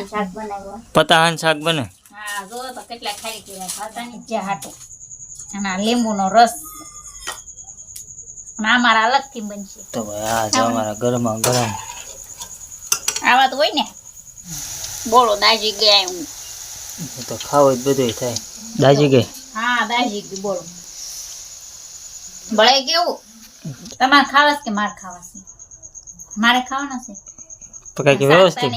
પતાહાન શાક બનાવ્યો. પતાહાન શાક બને? હા જો તો કેટલા ખાઈ ગયા ખાતા ની જે હાટું. અને આ લીંબુનો રસ. અને આ મારા અલગથી બનશે. તો આ જો અમારા ઘરમાં ગરમ આવા તો હોય ને બોલો દાજી ગયા હું તો ખાવ જ બધું થાય. દાજી ગઈ? હા દાજી ગઈ બોલો. ભળે કેવું તમારે ખાવાસ કે મારે ખાવાસ છે મારે ખાવાના છે. પકાઈ કે વ્યવસ્થિત?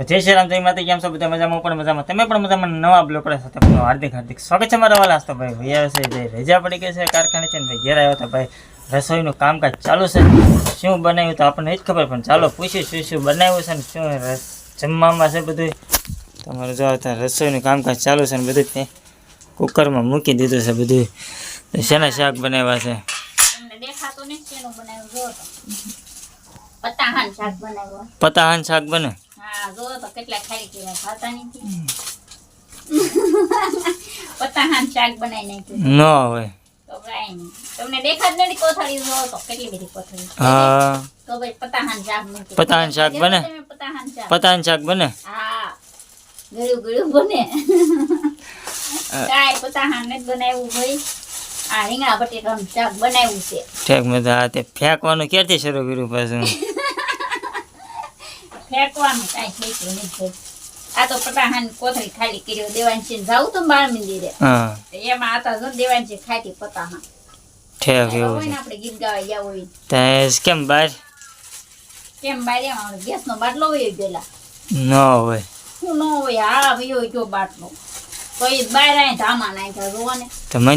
જય શ્રી રામ જય માતા કેમ છો બધા મજામાં પણ મજામાં તમે પણ મજામાં નવા બ્લોગ સાથે હાર્દિક હાર્દિક સ્વાગત છે મારા વાલા ભાઈ આવે છે જે રજા પડી ગઈ છે કારખાને છે ભાઈ ઘેર આવ્યો તો ભાઈ રસોઈનું કામકાજ ચાલુ છે શું બનાવ્યું તો આપણને જ ખબર પણ ચાલો પૂછ્યું શું શું બનાવ્યું છે ને શું જમવામાં છે બધું તમારું જો રસોઈનું કામકાજ ચાલુ છે ને બધું કુકરમાં મૂકી દીધું છે બધું શેના શાક બનાવ્યા છે? પતાહાન શાક બને? પતાહાન શાક બનાવી ન હોય. પતાહાન શાક? પતાહાન શાક ગળ્યું ગળ્યું કાંઈ પતાહાન બનાવ્યું ભાઈ. આ રીંગણા બટેટાનું શાક બનાવ્યું છે. ઠેક મેં તો આ તે ફેંકવાનું ક્યારથી શરૂ કર્યું પાછું? ફેંકવાનું કાંઈ ફેંક્યું નથી આ તો પટાહાન કોથળી ખાલી કર્યો દેવાંશી જાવું તો બાળ મંદિરે. હા. એમાં આતા જો દેવાંશી ખાતી પટાહાન ઠેક એવું છે. આપણે ગીત ગાવા ગયા હોય. તે કેમ બાર? કેમ બાર? એમાં ગેસનો બાટલો હોય ગયેલા ન હોય. શું ન હોય? આ હોય જો બાટલો. તો એ બહાર આય ધામા નાખ્યા જોવો ને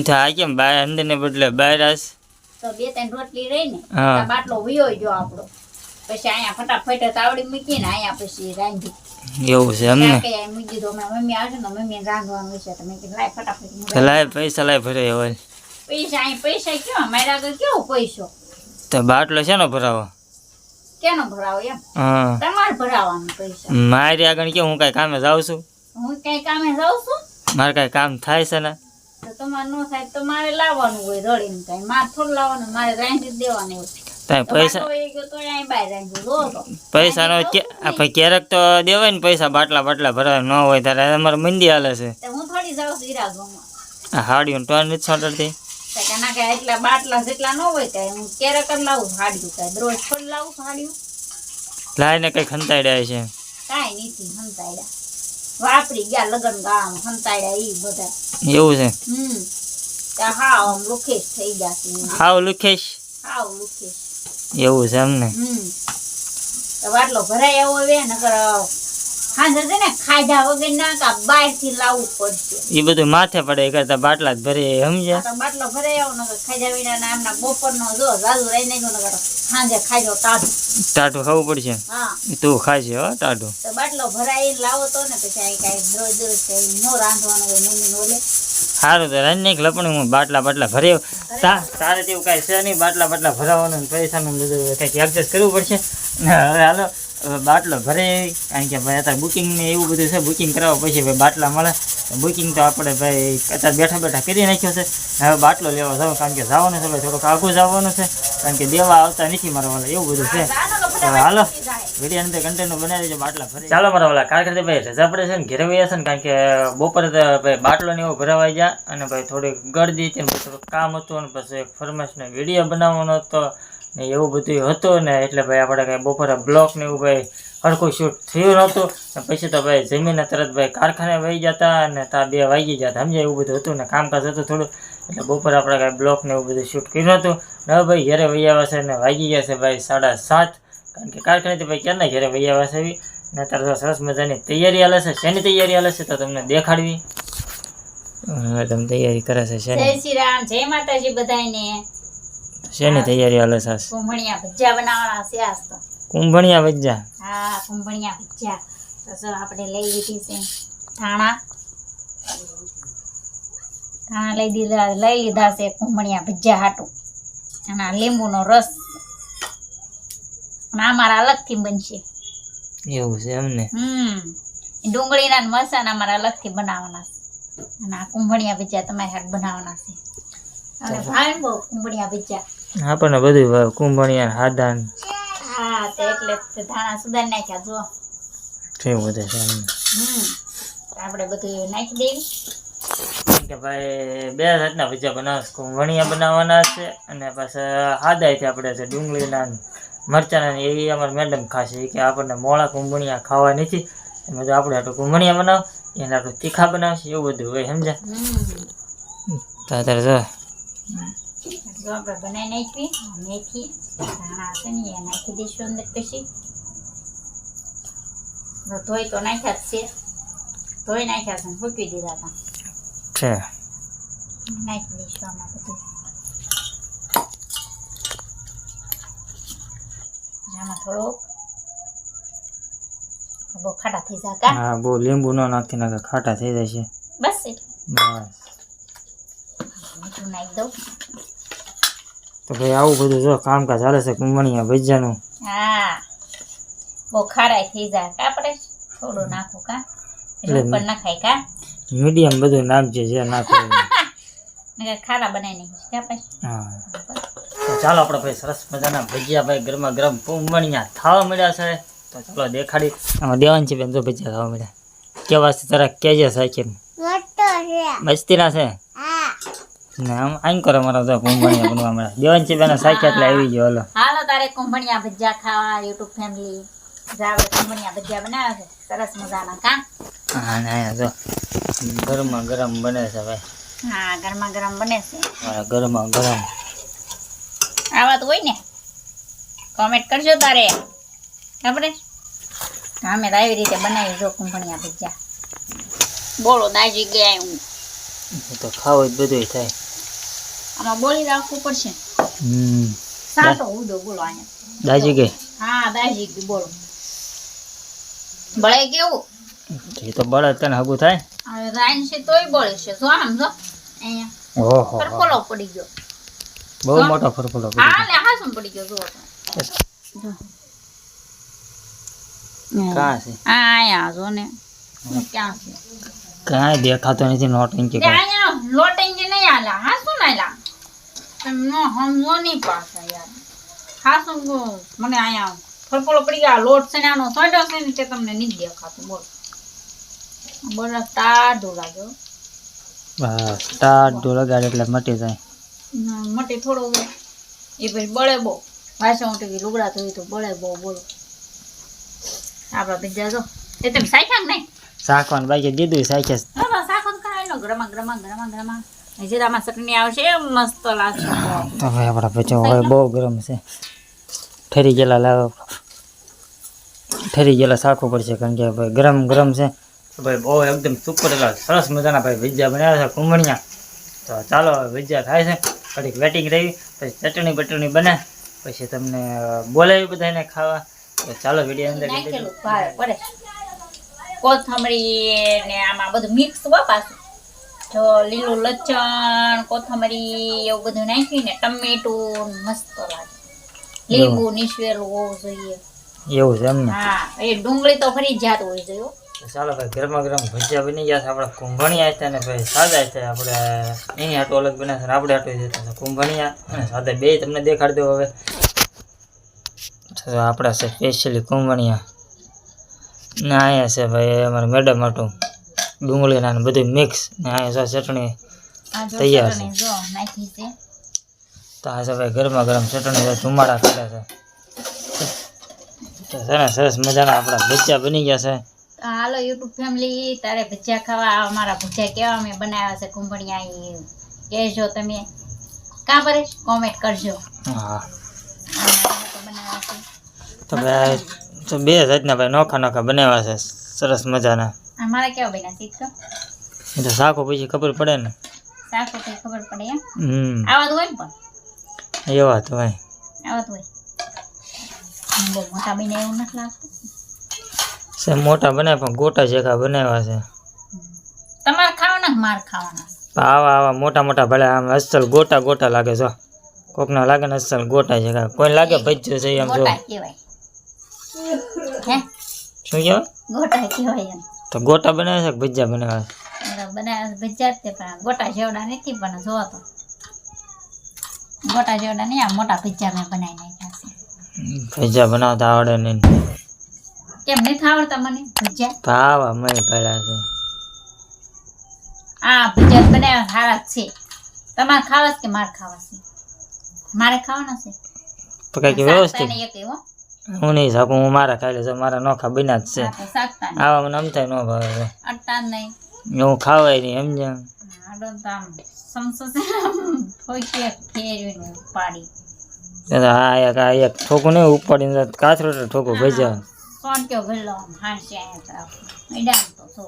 તો આ કેમ બહાર અંદર ને બદલે બહાર આસ તો બે ત્રણ રોટલી રહી ને. બાટલો વિયો જો આપણો. પછી અહીંયા ફટાફટ તાવડી મૂકીને અહીંયા પછી રાંધી. એવું છે શાકે મૂકી અમારી મમ્મી આવશે ને મમ્મી રાંધવાનું છે. તમે કે લાય ફટાફટ લાય પૈસા લાય ભરે હોય. પૈસા અહીં પૈસા કેવા મારા આગળ કેવો પૈસો? તો બાટલો શેનો ભરાવો? કેનો ભરાવો એમ? હા. તમારે ભરાવાનું પૈસા. મારી આગળ કે હું કઈ કામે જાઉં છું? હું કઈ કામે જાઉં છું? મારે કાંઈ કામ થાય છે ને? તમારે ન થાય તો મારે લાવવાનું હોય રડીને કઈ. મારે થોડું લાવવાનું મારે રાંધી દેવાનું હોય. ત્યાં પૈસા ભાઈ ક્યારેક તો દેવાય ને પૈસા બાટલા બાટલા ભરાય ન હોય ત્યારે અમારે મંદી હાલે છે. તો હું ટોન નથી છોટરતી એટલા બાટલા જેટલા ન હોય કઈ હું ક્યારેક જ લાવું હાડ્યું કઈ. દરરોજ થોડી લાવું હાડ્યું લાઈને કંઈ ખંતાડ્યા છે કાંઈ નથી હંતાડ્યા વાપરી ગયા લગન ગામ સંતાડ્યા ઈ બધા. એવું છે? હમ. ત્યાં હા આમ લુખેશ થઈ ગયા છે હાવ લુખેશ? હાવ લુખેશ. એવું છે એમને હમ. વાટલો ભરાય એવો હવે નકર એ બધું માથે પડે કરતા બાટલા જ ભરે સમજ્યા? બાટલો ભરાય આવો વિના ના એમના બપોરનો જો જાજુ રહી નાખ્યો સાંજે ખાજો ટાઢું. ટાટું ખાવું પડશે? તું ખાજે હો ટાટું બાટલો ભરાઈ લાવો તો ને પછી આ કાંઈ દરરોજ દરરોજ નો રાંધવાનું હોય મમ્મી ઓલે. સારું તો રાંધી નાખ લપણું હું બાટલા બાટલા ભરે તારે તેવું કાંઈ છે નહીં બાટલા બાટલા ભરાવાનું પૈસાનું બધું કંઈક એડજસ્ટ કરવું પડશે. હવે હાલો બાટલો ભરે, કારણ કે ભાઈ અત્યારે બુકિંગ ને એવું બધું છે બુકિંગ કરાવો પછી ભાઈ બાટલા મળે. બુકિંગ તો આપણે ભાઈ અત્યારે બેઠા બેઠા કરી નાખ્યો છે. હવે બાટલો લેવા જાવ કારણ કે જવાનું છે ભાઈ થોડુંક આગું જવાનું છે, કારણ કે દેવા આવતા નથી મારા વાળા, એવું બધું છે. હાલો વીડિયો અંદર કન્ટેન્ટ બનાવી દેજો બાટલા ભરી ચાલો મારા કારણ કારકર ભાઈ રજા પડે છે ને, ઘેરે વયા છે ને, કારણ કે બપોરે ભાઈ બાટલો ને એવું ભરાવાઈ ગયા, અને ભાઈ થોડીક ગળદી હતી ને થોડુંક કામ હતું, અને પછી એક વીડિયો બનાવવાનો હતો. એવું બધું હતું ને એટલે ભાઈ આપણે કાંઈ બપોરે બ્લોક ને એવું ભાઈ હરખું શૂટ થયું નહોતું. ને પછી તો ભાઈ જમીને તરત ભાઈ કારખાને વહી જતા અને ત્યાં બે વાગી જતા સમજાય એવું બધું હતું ને કામકાજ હતું થોડું. એટલે બપોરે આપણે કાંઈ બ્લોક ને એવું બધું શૂટ કર્યું હતું ને હવે ભાઈ ઘરે વહી આવ્યા છે ને વાગી ગયા છે ભાઈ સાડા સાત. કારણ કે કારખાનેથી ભાઈ ક્યારના ઘરે વહી આવ્યા છે એવી ને અત્યારે તો સરસ મજાની તૈયારી હાલે છે. શેની તૈયારી હાલે છે તો તમને દેખાડવી. હવે તમે તૈયારી કરે છે શેની? જય શ્રી રામ. જય માતાજી બધાને શેની તૈયારી હાલે છે કુંભણિયા ભજીયા બનાવવાના છે આજ તો. કુંભણિયા ભજીયા? હા કુંભણિયા ભજીયા. તો આપણે લઈ લીધી છે ધાણા. ધાણા લઈ દીધા લઈ લીધા છે કુંભણિયા ભજીયા હાટું. અને આ લીંબુનો રસ. અને અમારા મારા અલગથી બનશે. એવું છે એમને હમ. ડુંગળીના મસાન અમારા મારા અલગથી બનાવવાના છે. અને આ કુંભણિયા ભજીયા તમારે હાથ બનાવવાના છે. અને ભાઈ બહુ કુંબળિયા ભજીયા. આપણને બધું ભાવે. કુંભણિયા હાદાન. હા તે એટલે ધાણા સુધાર નાખ્યા જો કેવું બધું છે આપણે બધું નાખી દેવી કે ભાઈ બે જાતના ભજીયા બનાવે કુંભણિયા બનાવવાના છે અને પાછા હાદાયથી આપણે છે ડુંગળીના મરચાના ને એ મેડમ ખાશે. કે આપણને મોળા કુંભણિયા ખાવા નથી. એમાં તો આપણે આટલું કુંભણિયા બનાવ એને આટલું તીખા બનાવશે એવું બધું હોય સમજ્યા? હમ. જો જો આપણે બનાવી નાખવી મેથી ધાણા છે ને એ નાખી દઈશું અંદર પછી. ધોઈ તો નાખ્યા જ છે. ધોઈ નાખ્યા છે ને દીધા હતા. છે. નાખી દઈશું આમાં બધું. આમાં થોડોક બહુ ખાટા થઈ જાય હા બહુ લીંબુ ન નાખી નાખે ખાટા થઈ જાય છે. બસ બસ. મીઠું નાખી દઉં. તો ભાઈ આવું બધું જો કામકાજ ચાલે છે કુંભણિયા ભજીયાનું હા. બહુ ખારાય થઈ જાય કા આપણે થોડું નાખું કા? એટલે ઉપર ના ખાય કા? મીડિયમ બધું નાખજે જે નાખો. ખારા બનાવી નહીં કા પછી? હા. તો ચાલો આપણે ભાઈ સરસ મજાના ભજીયા ભાઈ ગરમા ગરમ કુંભણિયા ખાવા મળ્યા છે. તો ચાલો દેખાડી. આમાં દેવાન છે બેન જો ભજીયા ખાવા મળ્યા. કેવા છે તારા કેજે સાચી મસ્તીના છે. ને આમ કરો મારા તો કુંભણિયા બનવા મળે. દેવાન છે બેન સાચી એટલે આવી ગયો હલો. હાલો તારે કુંભણિયા ભજીયા ખાવા યુટ્યુબ ફેમિલી જાવે કુંભણિયા ભજીયા બનાવે છે. સરસ મજાના કા? હા ના જો. ગરમા ગરમ બને છે ભાઈ. હા ગરમા ગરમ બને છે. હા ગરમા ગરમ. આવા તો હોય ને? કોમેન્ટ કરજો તારે. આપણે અમે તો આવી રીતે બનાવી જો કુંભણિયા ભજીયા. બોલો દાજી ગયા હું. તો ખાવ જ બધું થાય. આમાં બોલી રાખવું પડશે. હમ. ઉડો બોલો આને દાજી કે? હા દાજી ગયું બોલો. બળે કેવું? એ તો બળે તને હગું થાય. રાઈન છે તોય બળે છે. જો આમ જો. અહીંયા ઓહો. ફરફલો પડી ગયો. બહુ મોટો ફરફલો પડી હા લે હા શું પડી ગયો જો. કાં છે? આ અહીંયા જો ને. ક્યાં છે? કાંઈ દેખાતો નથી નોટિંગ કે તે અહીંયા લોટિંગ કે નહીં આલા હા શું નાયલા તમે સમજો નહીં પાછા યાર. હા શું મને અહીંયા ફરફોલો પડી ગયા લોટ છે ને આનો સોડો છે ને તે તમને નહીં દેખાતું બોલ. બોલ ટાઢું લાગ્યો બસ સ્ટાર્ટ લગાડે એટલે મટી જાય. ના, મટી થોડો એ પછી બળે બહુ. વાસણ ઉઠી લુગડા ધોઈ તો બળે બહુ બોલો. આપણા બીજા જો. એ તમે સાખ્યા નહીં? શાકવાનું બાકી દીધું હા આખો ગ્રમા ખાઈ લો. ગરમા ગરમા ગરમા ગરમા. જીરામાં ચટણી આવશે મસ્ત લાગશે તો આપણા ભજીયા હવે બહુ ગરમ છે. ઠરી ગયેલા લાવો ઠરી ગયેલા શાકવું પડશે કારણ કે ભાઈ ગરમ ગરમ છે. ભાઈ બહુ એકદમ સુપર એલા સરસ મજાના ભાઈ ભજીયા બનાવ્યા છે કુંભણિયા તો ચાલો ભજીયા થાય છે. ઘડીક વેટિંગ રહી પછી ચટણી બટણી બને પછી તમને બોલાવી બધાને ખાવા. તો ચાલો વીડિયો અંદર કોથમરી ને આમાં બધું મિક્સ હોય પાછું. જો લીલું લચણ કોથમરી એવું બધું નાખીને ટમેટું મસ્ત લાગે. લીંબુ નીસવેલું હોવું જોઈએ. એવું છે એમને હા એ ડુંગળી તો ફરી જાત હોય જોઈએ ચાલો ભાઈ ગરમા ગરમ ભજીયા બની ગયા છે. આપણે કુંભણિયા હતા ને ભાઈ સાદા છે. આપણે એની આટો અલગ બને છે. આપણે આટો જતા છે કુંભણિયા અને સાદા બે તમને દેખાડી દઉં હવે. આપણા છે સ્પેશિયલી કુંભણિયા. ના અહીંયા છે ભાઈ અમારા મેડમ હાટું. ડુંગળીના ને બધું મિક્સ ને આ ચટણી તૈયાર છે. તો આ છે ભાઈ ગરમા ગરમ ચટણી ધુમાડા કાઢે છે. છે ને સરસ મજાના આપણા ભજીયા બની ગયા છે. હાલો યુટ્યુબ ફેમિલી તારે ભજીયા ખાવા અમારા ભજીયા કેવા અમે બનાવ્યા છે કુંભણિયા કહેજો તમે. કાં પરેશ કોમેન્ટ કરજો. હા. તો બે જાતના ભાઈ નોખા નોખા બનાવ્યા છે. સરસ મજાના. અમારા કેવો બન્યા એ તો શાકો પછી ખબર પડે ને. સાફ પછી ખબર પડે એમ? હમ. આવા તો હોય ને પણ? એવા તો ભાઈ આવા તો હોય બહુ મોટા બને એવું નથી લાગતું? સે મોટા બનાવે પણ ગોટા શેખા બનાવ્યા છે. તમારે ખાવાના માર ખાવાના. આવા આવા મોટા મોટા ભલે આમ અસલ ગોટા ગોટા લાગે છો. કોકના લાગે ને અસલ ગોટા શેખા કોઈ લાગે ભજ્યો છે એમ જો. ગોટા કહેવાય. હે? શું કહેવાય? ગોટા કહેવાય એમ. તો ગોટા બનાવે છે કે ભજીયા બનાવે છે? બનાવ્યા ભજીયા તે પણ ગોટા જેવડા નથી પણ જો તો. ગોટા જેવડા નહીં આ મોટા ભજીયા મેં બનાવી નાખ્યા છે. ભજીયા બનાવતા આવડે નહીં. કેમ નથી આવડતા મને ભજીયા? ભાવા મય પડ્યા છે. આ ભજીયા બનાવ્યા સારા છે. તમારે ખાવા છે કે મારે ખાવા છે? મારે ખાવાના છે? તો કઈ વ્યવસ્થિત. હો. હું નહીં શકું હું મારા ખાઈ લઈશ મારા નોખા બન્યા જ છે. હા. આવા મને અમથાય ન ભાવે અડતા હું ખાવાય નહીં સમજ્યા? છે આ એક આ એક ઠોકું નહીં ઉપાડીને કાથરો ઠોકું ભજીયા. સોંટ્યો ભરલો આમ હાંસી અહીંયા તરફ મેડામ તો જો.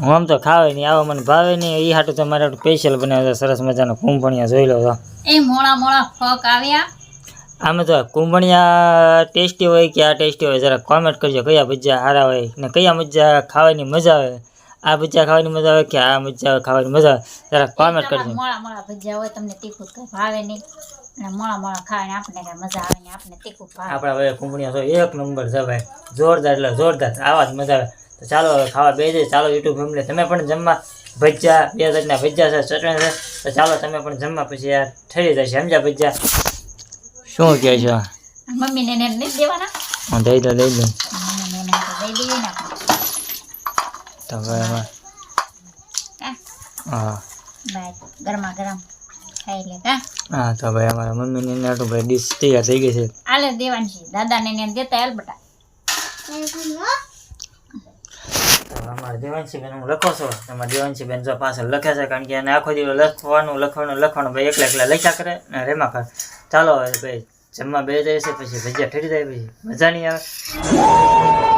હું આમ તો ખાવાય નહીં આવા મને ભાવે નહીં એ હાટું તો મારે સ્પેશિયલ બનાવ્યો છે સરસ મજાનો કુંભણિયા જોઈ લો એ મોળા મોળા ફક આવ્યા. આમે તો કુંભણિયા ટેસ્ટી હોય કે આ ટેસ્ટી હોય જરા કોમેન્ટ કરજો કયા ભજીયા સારા હોય ને કયા મજા ખાવાની મજા આવે. આ ભજીયા ખાવાની મજા આવે કે આ મજા ખાવાની મજા આવે? જરા કોમેન્ટ કરજો. મોળા મોળા ભજીયા હોય તમને તીખું કઈ ભાવે નહીં. અને મોળા મોળા ખાવાની આપણને કઈ મજા આવે નહીં આપણને તીખું ભાવે. આપણા હવે કુંભણિયા તો એક નંબર છે ભાઈ. જોરદાર એટલે જોરદાર આવા જ મજા આવે. તો ચાલો હવે ખાવા બે ચાલો યુટ્યુબ ફેમિલી તમે પણ જમવા ભજીયા બે જાતના ભજીયા છે ચટણી છે. તો ચાલો તમે પણ જમવા પછી યાર ઠરી જશે. સમજ્યા ભજીયા? શું કહે છો? મમ્મીને એને નહીં દેવાના? હા દઈ દો દઈ દો. તો દઈ દઈએ ને આપણે. તો હવે એમાં હા. ગરમા ગરમ ખાઈ લે. કા હા તો ભાઈ અમારા મમ્મીને એને હાટું ભાઈ ડીશ તૈયાર થઈ ગઈ છે. આલે દેવાની છે. દાદાને ને દેતા હાલ બટા. અમારા દેવાંશીબેન હું લખો છો. તમારા દેવાંશીબેન જો પાછળ લખે છે કારણ કે એને આખો દિવસ લખવાનું લખવાનું લખવાનું, ભાઈ એકલા એકલા લખ્યા કરે ને રેમા કરે ચાલો હવે ભાઈ, જમવા બે જાય છે, પછી ભજીયા ઠરી જાય, પછી મજા નહીં આવે.